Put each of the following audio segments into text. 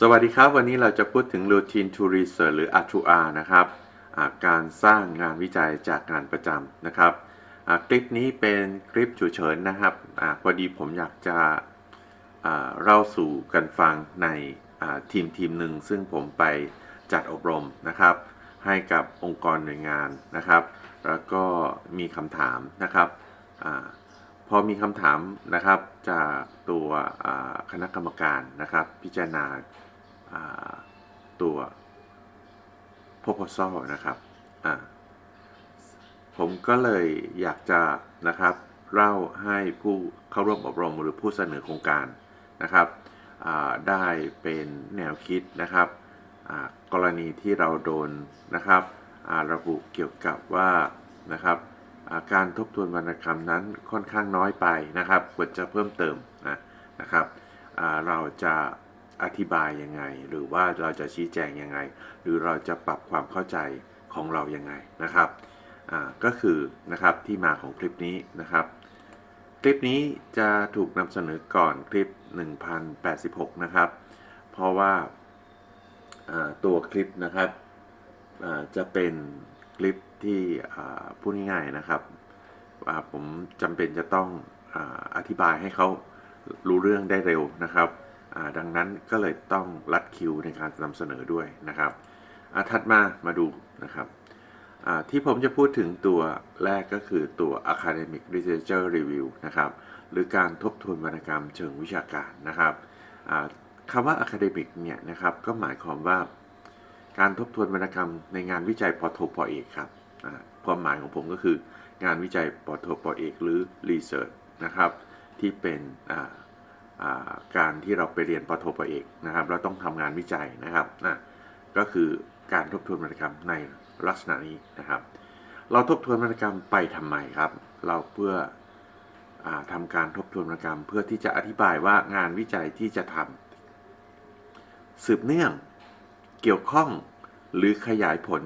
สวัสดีครับ วันนี้เราจะพูดถึง routine to research หรือ R2R นะครับการสร้างงานวิจัยจากงานประจำนะครับคลิปนี้เป็นคลิปฉุกเฉินนะครับอพอดีผมอยากจะเล่าสู่กันฟังในทีมทีมหนึ่งซึ่งผมไปจัดอบรมนะครับ ให้กับองค์กรหน่วยงานนะครับ แล้วก็มีคำถามนะครับ อาพอมีคำถามนะครับจากตัวคณะกรรมการนะครับ พิจารณาตัว proposal นะครับผมก็เลยอยากจะนะครับเล่าให้ผู้เข้าร่วมอบรมหรือผู้เสนอโครงการนะครับได้เป็นแนวคิดนะครับกรณีที่เราโดนนะครับระบุเกี่ยวกับว่านะครับ การทบทวนวรรณกรรมนั้นค่อนข้างน้อยไปนะครับควรจะเพิ่มเติมนะนะครับเราจะอธิบายยังไง หรือว่าเราจะชี้แจงยังไง หรือเราจะปรับความเข้าใจของเรายังไงนะครับก็คือนะครับที่มาของคลิปนี้นะครับ คลิปนี้จะถูกนำเสนอก่อนคลิป 1086 นะครับ เพราะว่าตัวคลิปนะครับจะเป็นคลิป ที่พูดง่ายๆนะครับผมจำเป็นจะต้องออธิบายให้เขารู้เรื่องได้เร็วนะครับ ดังนั้นก็เลยต้องรัดคิวในการนำเสนอด้วยนะครับถัดมามาดูนะครับที่ผมจะพูดถึงตัวแรกก็คือตัว academic literature review นะครับ หรือการทบทวนวรรณกรรมเชิงวิชาการนะครับคำว่า academic เนี่ยนะครับก็หมายความว่าการทบทวนวรรณกรรมในงานวิจัยปอโทปอเอกครับ ความหมายของผมก็คืองานวิจัยปอโทปอเอกหรือ research นะครับ ที่เป็นการที่เราไปเรียนปอโทปอเอกนะครับเราต้องทำงานวิจัยนะครับนะก็คือการทบทวนวรรณกรรมในลักษณะนี้นะครับ เราทบทวนวรรณกรรมไปทำไมครับ เราเพื่ออทำการทบทวนวรรณกรรม เพื่อที่จะอธิบายว่างานวิจัยที่จะทำสืบเนื่องเกี่ยวข้องหรือขยายผล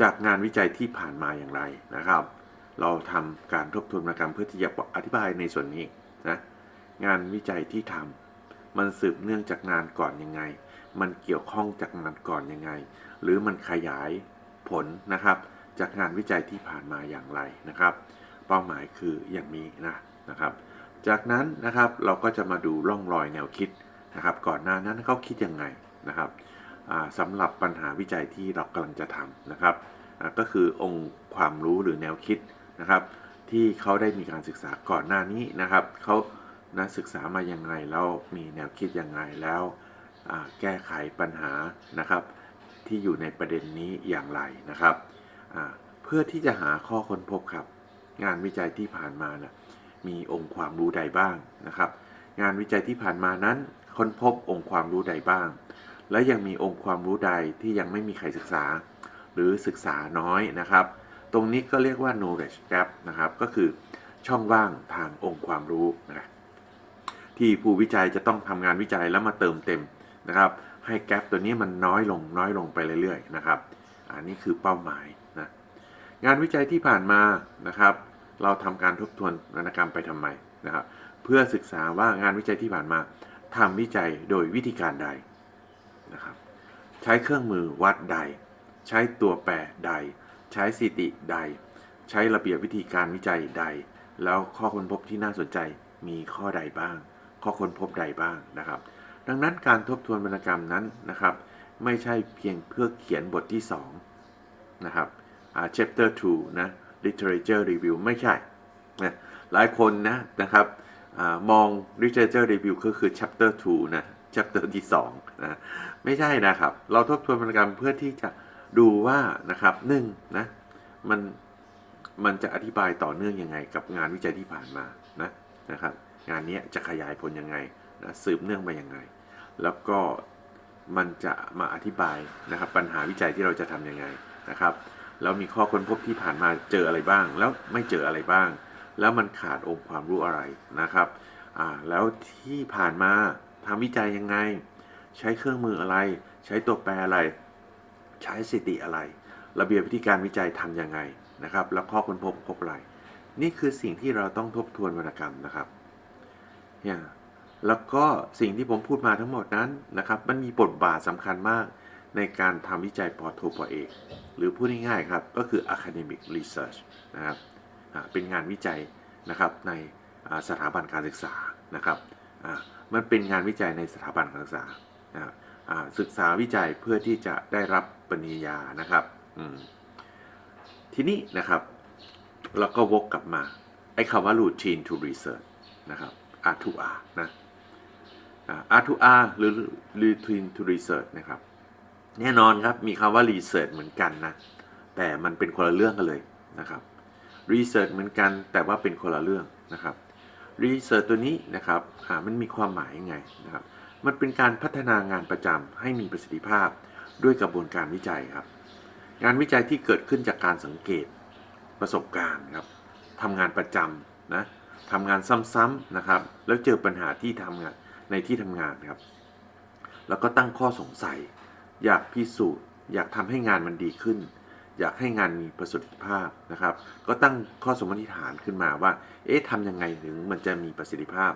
จากงานวิจัยที่ผ่านมาอย่างไรนะครับ เราทำการทบทวนวรรณกรรมเพื่อที่จะอธิบายในส่วนนี้นะงานวิจัยที่ทำมันสืบเนื่องจากงานก่อนยังไง มันเกี่ยวข้องจากงานก่อนยังไง หรือมันขยายผลนะครับ จากงานวิจัยที่ผ่านมาอย่างไรนะครับ เป้าหมายคืออย่างนี้นะนะครับ จากนั้นนะครับเราก็จะมาดูร่องรอยแนวคิดนะครับ ก่อนหน้านั้นเขาคิดยังไงนะครับ สำหรับปัญหาวิจัยที่เรากำลังจะทำนะครับก็คือองค์ความรู้หรือแนวคิดนะครับ ที่เขาได้มีการศึกษาก่อนหน้านี้นะครับเขานะศึกษามายังไงแล้วมีแนวคิดยังไงแล้วแก้ไขปัญหานะครับ ที่อยู่ในประเด็นนี้อย่างไรนะครับเพื่อที่จะหาข้อค้นพบครับ งานวิจัยที่ผ่านมานะมีองค์ความรู้ใดบ้างนะครับ งานวิจัยที่ผ่านมานั้นค้นพบองค์ความรู้ใดบ้าง และยังมีองค์ความรู้ใดที่ยังไม่มีใครศึกษา หรือศึกษาน้อยนะครับ ตรงนี้ก็เรียกว่า knowledge gap นะครับ ก็คือช่องว่างทางองค์ความรู้นะที่ผู้วิจัยจะต้องทำงานวิจัยแล้วมาเติมเต็มนะครับ ให้แกลบตัวนี้มันน้อยลงน้อยลงไปเรื่อยๆนะครับ อันนี้คือเป้าหมายนะงานวิจัยที่ผ่านมานะครับ เราทำการทบทวนวรรณกรรมไปทำไมนะครับ เพื่อศึกษาว่างานวิจัยที่ผ่านมาทำวิจัยโดยวิธีการใด นะครับ ใช้เครื่องมือวัดใด ใช้ตัวแปรใด ใช้สถิติใด ใช้ระเบียบวิธีการวิจัยใด แล้วข้อค้นพบที่น่าสนใจมีข้อใดบ้าง ข้อค้นพบใดบ้างนะครับ ดังนั้นการทบทวนวรรณกรรมนั้นนะครับ ไม่ใช่เพียงเพื่อเขียนบทที่2นะครับอ่า chapter 2นะ literature review ไม่ใช่นะหลายคนนะนะครับอมอง literature review ก็คือ chapter 2นะ chapter ที่2นะไม่ใช่นะครับ เราทบทวนวรรณกรรมเพื่อที่จะดูว่านะครับหนึ่งนะมันมันจะอธิบายต่อเนื่องยังไง กับงานวิจัยที่ผ่านมานะนะครับ งานนี้จะขยายผลยังไงนะสืบเนื่องไปยังไง แล้วก็มันจะมาอธิบายนะครับ ปัญหาวิจัยที่เราจะทำยังไงนะครับแล้วมีข้อค้นพบที่ผ่านมาเจออะไรบ้าง แล้วไม่เจออะไรบ้าง แล้วมันขาดองค์ความรู้อะไรนะครับอ่าแล้วที่ผ่านมา ทำวิจัยยังไง ใช้เครื่องมืออะไร ใช้ตัวแปรอะไร ใช้สถิติอะไร ระเบียบวิธีการวิจัยทำยังไงนะครับ แล้วข้อค้นพบพบอะไร นี่คือสิ่งที่เราต้องทบทวนวรรณกรรมนะครับเนี่ยแล้วก็สิ่งที่ผมพูดมาทั้งหมดนั้นนะครับ มันมีบทบาทสำคัญมากในการทำวิจัยปอโทปอเอกหรือพูดง่ายๆครับ ก็คือ academic research นะครับเป็นงานวิจัยนะครับในสถาบันการศึกษานะครับ มันเป็นงานวิจัยในสถาบันการศึกษาศึกษาวิจัยเพื่อที่จะได้รับปริญญานะครับทีนี้นะครับเราก็วกกลับมา ไอ้คำว่า routine to research นะครับ R2R นะอ่า R2R หรือ routine to research นะครับ แน่นอนครับมีคำว่า research เหมือนกันนะ แต่มันเป็นคนละเรื่องกันเลยนะครับ research เหมือนกันแต่ว่าเป็นคนละเรื่องนะครับ research ตัวนี้นะครับมันมีความหมายยังไงนะครับ มันเป็นการพัฒนางานประจำให้มีประสิทธิภาพด้วยกระบวนการวิจัยครับ งานวิจัยที่เกิดขึ้นจากการสังเกตประสบการณ์ครับทำงานประจำนะทำงานซ้ำๆนะครับ แล้วเจอปัญหาที่ทำงานในที่ทำงานครับ แล้วก็ตั้งข้อสงสัย อยากพิสูจน์ อยากทำให้งานมันดีขึ้น อยากให้งานมีประสิทธิภาพนะครับ ก็ตั้งข้อสมมติฐานขึ้นมาว่า เอ๊ะทำยังไงถึงมันจะมีประสิทธิภาพ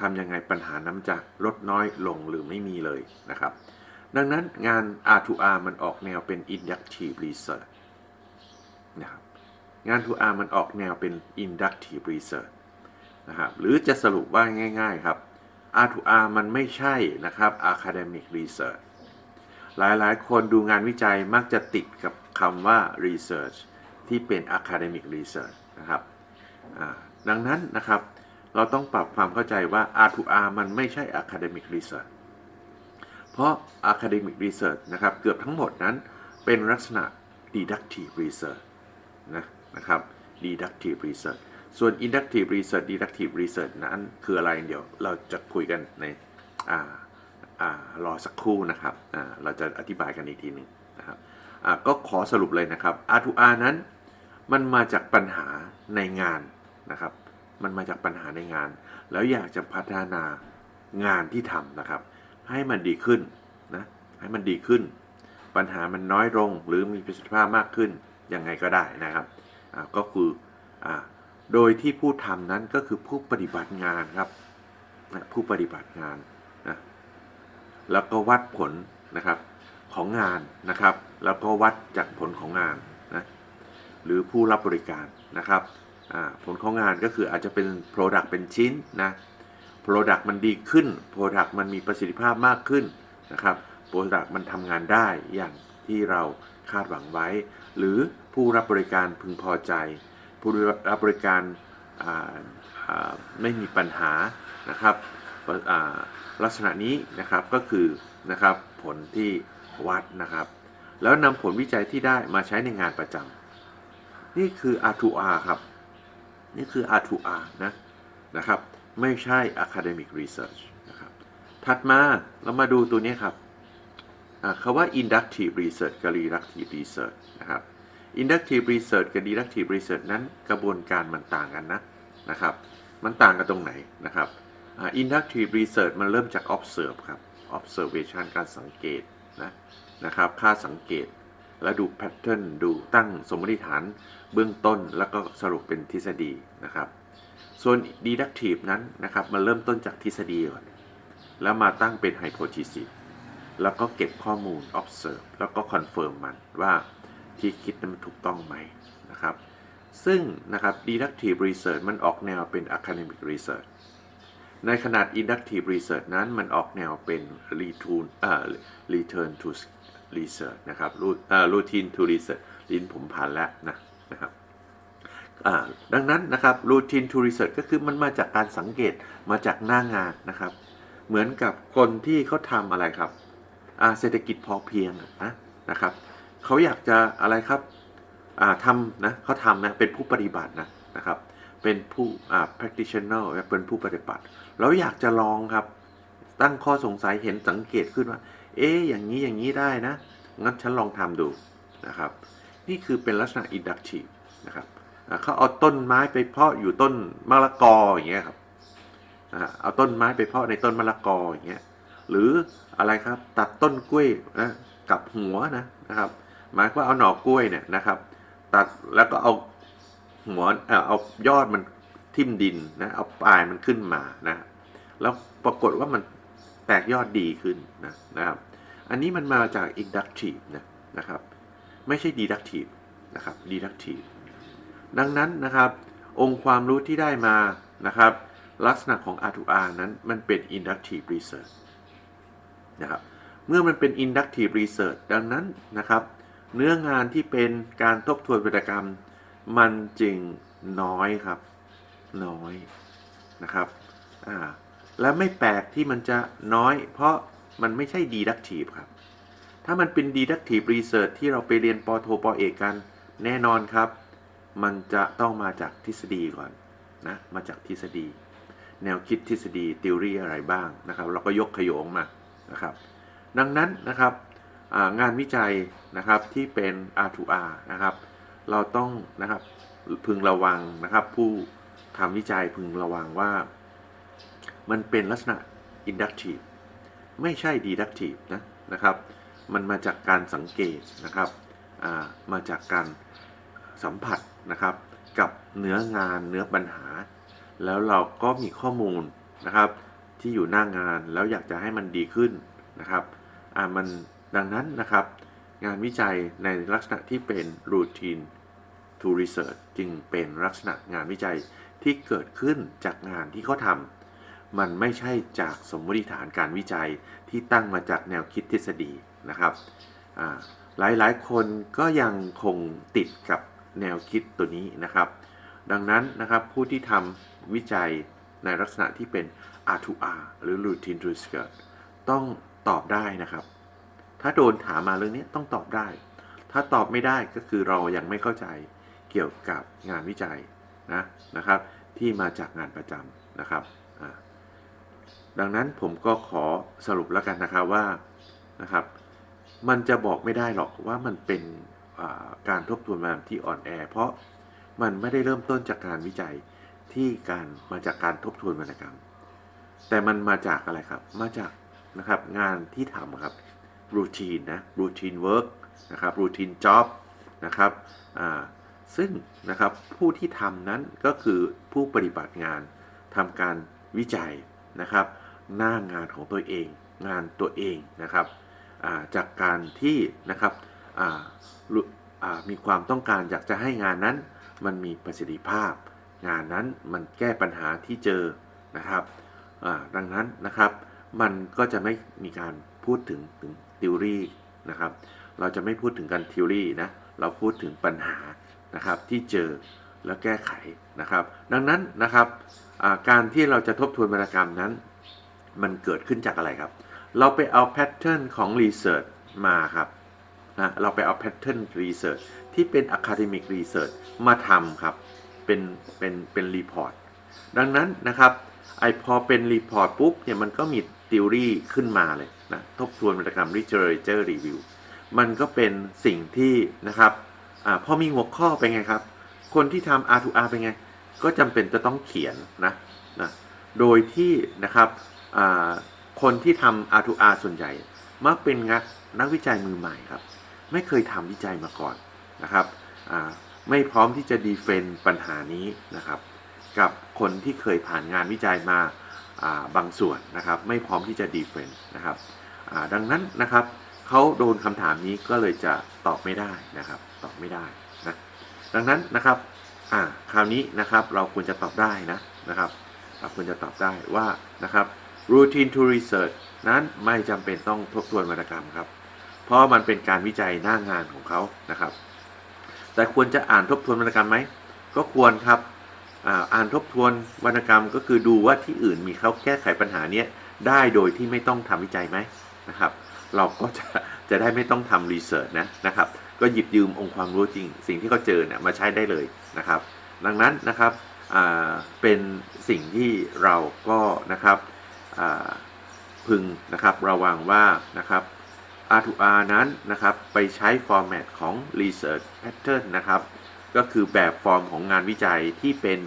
ทำยังไงปัญหานั้นจะลดน้อยลงหรือไม่มีเลยนะครับ ดังนั้นงาน R2R มันออกแนวเป็น inductive research นะครับงาน 2R มันออกแนวเป็น inductive research นะครับหรือจะสรุปว่าง่าย ๆครับ R2R มันไม่ใช่นะครับ academic research หลายๆ คนดูงานวิจัยมักจะติดกับ คำว่า research ที่เป็น academic research นะครับดังนั้นนะครับเราต้องปรับความเข้าใจว่า R2R มันไม่ใช่ academic research เพราะ academic research นะครับเกือบทั้งหมดนั้นเป็นลักษณะ deductive research นะนะครับ deductive research ส่วน inductive research deductive research นั้นคืออะไรเดี๋ยวเราจะคุยกันในอ่าอ่ารอสักครู่นะครับอ่าเราจะอธิบายกันอีกทีหนึ่งนะครับ ก็ขอสรุปเลยนะครับ R2R นั้นมันมาจากปัญหาในงานนะครับ มันมาจากปัญหาในงาน แล้วอยากจะพัฒนางานที่ทำนะครับ ให้มันดีขึ้นนะให้มันดีขึ้น ปัญหามันน้อยลงหรือมีประสิทธิภาพมากขึ้นยังไงก็ได้นะครับก็คืออโดยที่ผู้ทำนั้นก็คือผู้ปฏิบัติงานครับผู้ปฏิบัติงานนะแล้วก็วัดผลนะครับ ของงานนะครับ แล้วก็วัดจากผลของงานนะหรือผู้รับบริการนะครับผลของงานก็คืออาจจะเป็น Product เป็นชิ้นนะ Product มันดีขึ้น Product มันมีประสิทธิภาพมากขึ้นนะครับ Product มันทำงานได้อย่างที่เราคาดหวังไว้ หรือผู้รับบริการพึงพอใจ ผู้รับบริการไม่มีปัญหานะครับลักษณะนี้นะครับก็คือนะครับผลที่ วัดนะครับ แล้วนำผลวิจัยที่ได้มาใช้ในงานประจำนี่คือ R2R ครับ นี่คือ R2R นะนะครับ ไม่ใช่ academic research นะครับ ถัดมาเรามาดูตัวนี้ครับคาว่า inductive research กับ deductive research นะครับ inductive research กับ deductive research นั้นกระบวนการมันต่างกันนะนะครับ มันต่างกันตรงไหนนะครับอ่า inductive research มันเริ่มจาก observe ครับ observation การสังเกต นะนะครับ ค่าสังเกตแล้วดู pattern ดูตั้งสมมติฐานเบื้องต้นแล้วก็สรุปเป็นทฤษฎีนะครับ ส่วน deductive นั้นนะครับมันเริ่มต้นจากทฤษฎีก่อนแล้วมาตั้งเป็น hypothesis แล้วก็เก็บข้อมูล observe แล้วก็ confirm มันว่าที่คิดนั้นมันถูกต้องไหมนะครับ ซึ่งนะครับ deductive research มันออกแนวเป็น academic research ในขนาด inductive research นั้นมันออกแนวเป็น return เอ่อ return to research นะครับ routine to research ลิ้นผมผ่านแล้วนะนะครับดังนั้นนะครับ routine to research ก็คือมันมาจากการสังเกตมาจากหน้างานนะครับ เหมือนกับคนที่เขาทำอะไรครับอาเศรษฐกิจพอเพียงนะนะครับเขาอยากจะอะไรครับอาทำนะเขาทำนะเป็นผู้ปฏิบัตินะนะครับ เป็นผู้อ่า practitioner เป็นผู้ปฏิบัติแล้วอยากจะลองครับ ตั้งข้อสงสัยเห็นสังเกตขึ้นว่า เอ๊อย่างนี้อย่างนี้ได้นะ งั้นฉันลองทำดูนะครับ นี่คือเป็นลักษณะ inductive นะครับเขาเอาต้นไม้ไปเพาะอยู่ต้นมะละกออย่างเงี้ยครับเอาต้นไม้ไปเพาะในต้นมะละกออย่างเงี้ย หรืออะไรครับตัดต้นกล้วยนะกับหัวนะนะครับ หมายว่าเอาหน่อกล้วยเนี่ยนะครับ ตัดแล้วก็เอา หัวเออเอายอดมันทิ่มดินนะเอาปลายมันขึ้นมานะ แล้วปรากฏว่ามันแตกยอดดีขึ้นนะนะครับ อันนี้มันมาจาก inductive นะนะครับ ไม่ใช่ deductive นะครับ deductive ดังนั้นนะครับ องค์ความรู้ที่ได้มานะครับ ลักษณะของ R2R นั้นมันเป็น inductive research นะครับเมื่อมันเป็น inductive research ดังนั้นนะครับ เนื้องานที่เป็นการทบทวนวรรณกรรม มันจึงน้อยครับ น้อยนะครับอ่าและไม่แปลกที่มันจะน้อย เพราะมันไม่ใช่ deductive ครับ ถ้ามันเป็น deductive research ที่เราไปเรียนปโทปอเอกกัน แน่นอนครับ มันจะต้องมาจากทฤษฎีก่อนนะมาจากทฤษฎี แนวคิดทฤษฎี theory อะไรบ้างนะครับ เราก็ยกขยงมานะครับ ดังนั้นนะครับงานวิจัยนะครับที่เป็น R2R นะครับ เราต้องนะครับพึงระวังนะครับ ผู้ทำวิจัยพึงระวังว่า มันเป็นลักษณะ inductive ไม่ใช่ deductive นะนะครับ มันมาจากการสังเกตนะครับอ่ามาจากการสัมผัสนะครับ กับเนื้องานเนื้อปัญหา แล้วเราก็มีข้อมูลนะครับ ที่อยู่หน้างานแล้วอยากจะให้มันดีขึ้นนะครับอ่ามันดังนั้นนะครับ งานวิจัยในลักษณะที่เป็น routine to research จึงเป็นลักษณะงานวิจัยที่เกิดขึ้นจากงานที่เขาทำมันไม่ใช่จากสมมติฐานการวิจัยที่ตั้งมาจากแนวคิดทฤษฎีนะครับอ่าหลายๆคนก็ยังคงติดกับแนวคิดตัวนี้นะครับ ดังนั้นนะครับผู้ที่ทำวิจัยในลักษณะที่เป็น R2R หรือ routine to research ต้องตอบได้นะครับ ถ้าโดนถามมาเรื่องนี้ต้องตอบได้ ถ้าตอบไม่ได้ก็คือเรายังไม่เข้าใจ เกี่ยวกับงานวิจัยนะนะครับ ที่มาจากงานประจำนะครับดังนั้นผมก็ขอสรุปแล้วกันนะครับว่านะครับ มันจะบอกไม่ได้หรอกว่ามันเป็นการทบทวนมาที่อ่อนแอ เพราะมันไม่ได้เริ่มต้นจากการวิจัยที่การมาจากการทบทวนวรรณกรรม แต่มันมาจากอะไรครับ มาจากนะครับงานที่ทำครับ routine นะ routine work นะครับ routine job นะครับอ่า ซึ่งนะครับผู้ที่ทำนั้นก็คือผู้ปฏิบัติงานทำการวิจัยนะครับ หน้างานของตัวเอง งานตัวเองนะครับาจากการที่นะครับมีความต้องการอยากจะให้งานนั้น มันมีประสิทธิภาพ งานนั้นมันแก้ปัญหาที่เจอนะครับดังนั้นนะครับมันก็จะไม่มีการพูดถึงถึง theory นะครับ เราจะไม่พูดถึงการ theory นะ เราพูดถึงปัญหา นะครับที่เจอแล้วแก้ไขนะครับ ดังนั้นนะครับการที่เราจะทบทวนวรรณกรรมนั้น มันเกิดขึ้นจากอะไรครับ เราไปเอาแพทเทิร์นของ Research มาครับนะเราไปเอาแพทเทิร์น Research ที่เป็น Academic Research มาทำครับ เป็นเป็นเป็นรีพอร์ตดังนั้นนะครับไอพอเป็นรีพอร์ตปุ๊บเนี่ยมันก็มี theory ขึ้นมาเลยนะทบทวนวรรณกรรม literature review มันก็เป็นสิ่งที่นะครับ อาพอมีหัวข้อเป็นไงครับ คนที่ทำ R2R เป็นไง ก็จำเป็นจะต้องเขียนนะนะโดยที่นะครับอ่าคนที่ทำ R2R ส่วนใหญ่ มักเป็นงักนักวิจัยมือใหม่ครับ ไม่เคยทำวิจัยมาก่อนนะครับอ่าไม่พร้อมที่จะดีเฟนต์ปัญหานี้นะครับ กับคนที่เคยผ่านงานวิจัยมาบางส่วนนะครับ ไม่พร้อมที่จะดีเฟนต์นะครับดังนั้นนะครับเขาโดนคำถามนี้ก็เลยจะตอบไม่ได้นะครับ ตอบไม่ได้นะดังนั้นนะครับอ่าคราวนี้นะครับเราควรจะตอบได้นะนะครับเราควรจะตอบได้ว่านะครับ routine to research นั้นไม่จำเป็นต้องทบทวนวรรณกรรมครับ เพราะมันเป็นการวิจัยหน้างานของเขานะครับ แต่ควรจะอ่านทบทวนวรรณกรรมไหมก็ควรครับอ่านทบทวนวรรณกรรมก็คือดูว่าที่อื่นมีเขาแก้ไขปัญหาเนี้ยได้โดยที่ไม่ต้องทำวิจัยไหมนะครับ เราก็จะจะได้ไม่ต้องทำรีเสิร์ชนะนะครับ ก็หยิบยืมองค์ความรู้จริง สิ่งที่เขาเจอเนี่ยมาใช้ได้เลยนะครับ ดังนั้นนะครับเป็นสิ่งที่เราก็นะครับพึงนะครับระวังว่านะครับ R2R นั้นนะครับไปใช้ฟอร์แมตของ Research Pattern นะครับ ก็คือแบบฟอร์มของงานวิจัยที่เป็น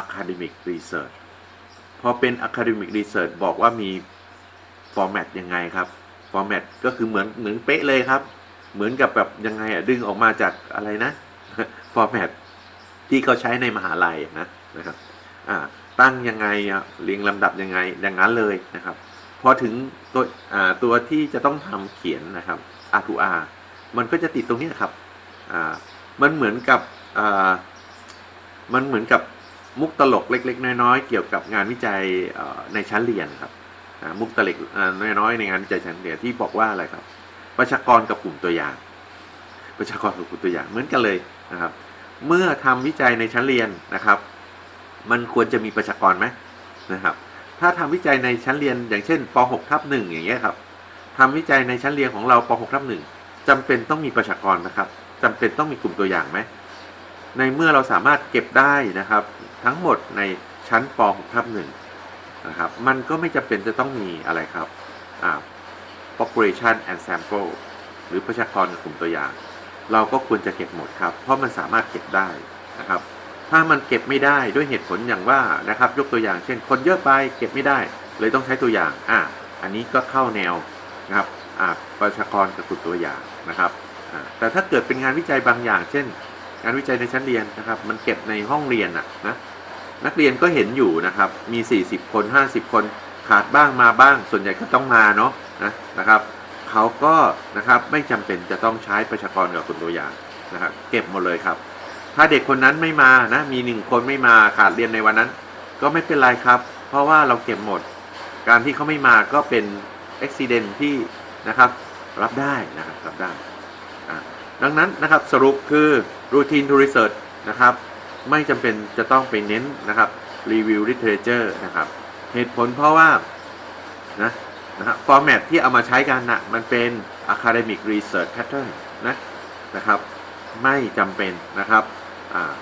Academic Research พอเป็น Academic Research บอกว่ามีฟอร์แมตยังไงครับฟอร์แมตก็คือเหมือนเหมือนเป๊ะเลยครับ เหมือนกับแบบยังไงอะดึงออกมาจากอะไรนะฟอร์แมตที่เขาใช้ในมหาลัยนะนะครับอ่าตั้งยังไงอะเรียงลำดับยังไงอย่างนั้นเลยนะครับพอถึงตัวอ่าตัวที่จะต้องทำเขียนนะครับ R to R มันก็จะติดตรงนี้ครับอ่ามันเหมือนกับอ่ามันเหมือนกับมุกตลกเล็ก ๆ น้อยๆเกี่ยวกับงานวิจัยในชั้นเรียนครับมุกตลกน้อยๆในงานวิจัยชั้นเรียนที่บอกว่าอะไรครับ ประชากรกับกลุ่มตัวอย่าง ประชากรกับกลุ่มตัวอย่างเหมือนกันเลยนะครับ เมื่อทำวิจัยในชั้นเรียนนะครับ มันควรจะมีประชากรไหมนะครับ ถ้าทำวิจัยในชั้นเรียนอย่างเช่นป .6 ทับ1อย่างเงี้ยครับทำวิจัยในชั้นเรียนของเราป .6 ทับ1จำเป็นต้องมีประชากรนะครับจำเป็นต้องมีกลุ่มตัวอย่างไหมในเมื่อเราสามารถเก็บได้นะครับ ทั้งหมดในชั้นป .6 ทับ1นะครับ มันก็ไม่จำเป็นจะต้องมีอะไรครับอ่า population and sample หรือประชากรกับกลุ่มตัวอย่าง เราก็ควรจะเก็บหมดครับ เพราะมันสามารถเก็บได้นะครับ ถ้ามันเก็บไม่ได้ด้วยเหตุผลอย่างว่านะครับ ยกตัวอย่างเช่น คนเยอะไปเก็บไม่ได้ เลยต้องใช้ตัวอย่างอะอันนี้ก็เข้าแนวนะครับอ่าประชากรกับกลุ่มตัวอย่างนะครับ แต่ถ้าเกิดเป็นงานวิจัยบางอย่าง เช่น งานวิจัยในชั้นเรียนนะครับ มันเก็บในห้องเรียนอะนะนักเรียนก็เห็นอยู่นะครับ มี 40 คน 50 คน ขาดบ้างมาบ้าง ส่วนใหญ่ก็ต้องมาเนาะนะนะครับเขาก็นะครับไม่จำเป็นจะต้องใช้ประชากรกับกลุ่มตัวอย่างนะครับ เก็บหมดเลยครับ ถ้าเด็กคนนั้นไม่มานะ มีหนึ่งคนไม่มาขาดเรียนในวันนั้น ก็ไม่เป็นไรครับ เพราะว่าเราเก็บหมด การที่เขาไม่มาก็เป็นอุบิเหตุที่นะครับ รับได้นะครับรับได้ดังนั้นนะครับสรุปคือ routine to research นะครับ ไม่จำเป็นจะต้องไปเน้นนะครับ review literature นะครับ เหตุผลเพราะว่านะนะครับ format ที่เอามาใช้กันนะมันเป็น academic research pattern นะนะครับ ไม่จำเป็นนะครับอ่า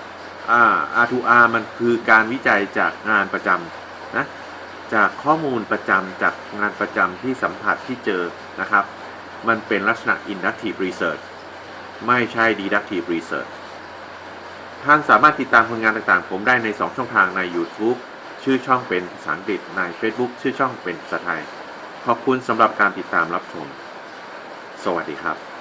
อ่า R2R มันคือการวิจัยจากงานประจำนะจากข้อมูลประจำจากงานประจำที่สัมผัสที่เจอนะครับ มันเป็นลักษณะ inductive research ไม่ใช่ deductive research ท่านสามารถติดตามผลงานต่างๆ ผมได้ใน 2 ช่องทางใน YouTube ชื่อช่องเป็นภาษาอังกฤษใน Facebook ชื่อช่องเป็นภาษาไทย ขอบคุณสำหรับการติดตามรับชม สวัสดีครับ